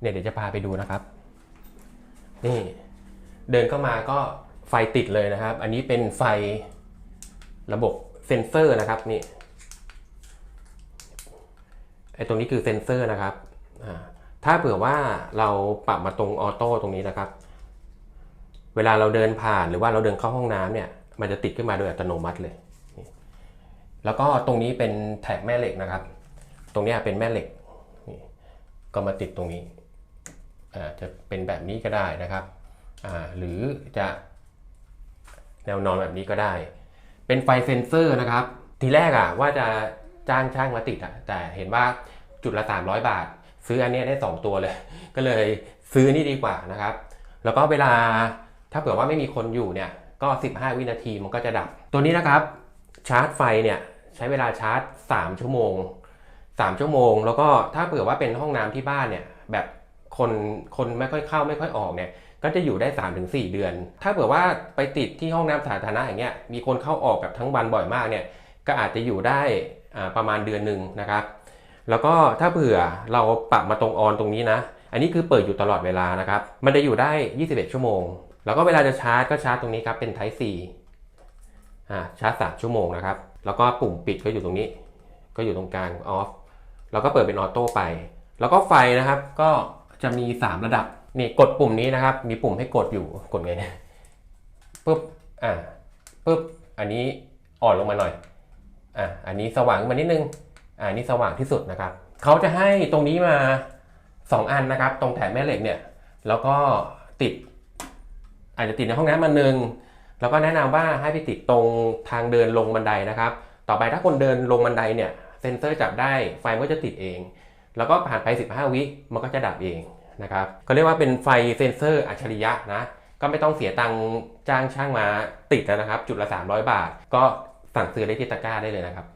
เนี่ยเดี๋ยวจะพาไปดูนะครับ นี่เดินเข้ามาก็ไฟติดเลยนะครับ อันนี้เป็นไฟระบบเซนเซอร์นะครับนี่ไอ้ตรงนี้คือเซนเซอร์นะครับอ่าถ้าเผื่อว่าเราปรับมาตรงออโต้ตรงนี้นะครับ เวลาเราเดินผ่านหรือว่าเราเดินเข้าห้องน้ำเนี่ย มันจะติดขึ้นมาโดยอัตโนมัติเลย แล้วก็ตรงนี้เป็นแท็กแม่เหล็กนะครับ ตรงนี้เป็นแม่เหล็กนี่ก็มาติดตรงนี้ จะเป็นแบบนี้ก็ได้นะครับ หรือจะแนวนอนแบบนี้ก็ได้ เป็นไฟเซนเซอร์นะครับ ทีแรกอะว่าจะจ้างช่างมาติดอะแต่เห็นว่าจุดละ 300 บาท ซื้ออันเนี้ยได้ 2 ตัวเลย ก็เลยซื้อนี่ดีกว่านะครับ แล้วก็เวลาถ้าเผื่อว่าไม่มีคนอยู่เนี่ยก็ 15 วินาทีมันก็จะดับ ตัวนี้นะครับชาร์จไฟเนี่ยใช้เวลาชาร์จ 3 ชั่วโมง 3 ชั่วโมง แล้วก็ถ้าเผื่อว่าเป็นห้องน้ำที่บ้านเนี่ยแบบ คนคนไม่ค่อยเข้าไม่ค่อยออกเนี่ยก็จะอยู่ได้ 3-4 เดือน ถ้าเผื่อว่าไปติดที่ห้องน้ำสาธารณะอย่างเงี้ยมีคนเข้าออกแบบทั้งวันบ่อยมากเนี่ยก็อาจจะอยู่ได้ประมาณเดือนหนึ่งนะครับ แล้วก็ถ้าเผื่อเราปรับมาตรงออนตรงนี้นะ อันนี้คือเปิดอยู่ตลอดเวลานะครับ มันจะอยู่ได้ 21 ชั่วโมง แล้วก็เวลาจะชาร์จก็ชาร์จตรงนี้ครับเป็น Type C อ่าชาร์จ 3 ชั่วโมงนะครับ แล้วก็ปุ่มปิดก็อยู่ตรงนี้ ก็อยู่ตรงกลางออฟ แล้วก็เปิดเป็นออโต้ไป แล้วก็ไฟนะครับก็ จะมี 3 ระดับนี่กดปุ่มนี้นะครับ มีปุ่มให้กดอยู่กดไงเนี่ยปุ๊บอ่าปุ๊บอันนี้อ่อนลงมาหน่อยอะอันนี้สว่างมานิดนึงอ่านี่สว่างที่สุดนะครับเขาจะให้ตรงนี้มา 2 อันนะครับ ตรงแถบแม่เหล็กเนี่ยแล้วก็ติด อาจจะติดในห้องน้ำมันหนึ่งแล้วก็แนะนำว่าให้ไปติดตรงทางเดินลงบันไดนะครับ ต่อไปถ้าคนเดินลงบันไดเนี่ยเซ็นเซอร์จับได้ไฟก็จะติดเอง แล้วก็ผ่านไป 15 วิมันก็จะดับเองนะครับเขาเรียกว่าเป็นไฟเซ็นเซอร์อัจฉริยะนะ ก็ไม่ต้องเสียตังจ้างช่างมาติดแล้วนะครับ จุดละ 300 บาท ก็สั่งซื้อได้ที่ตะกร้าได้เลยนะครับ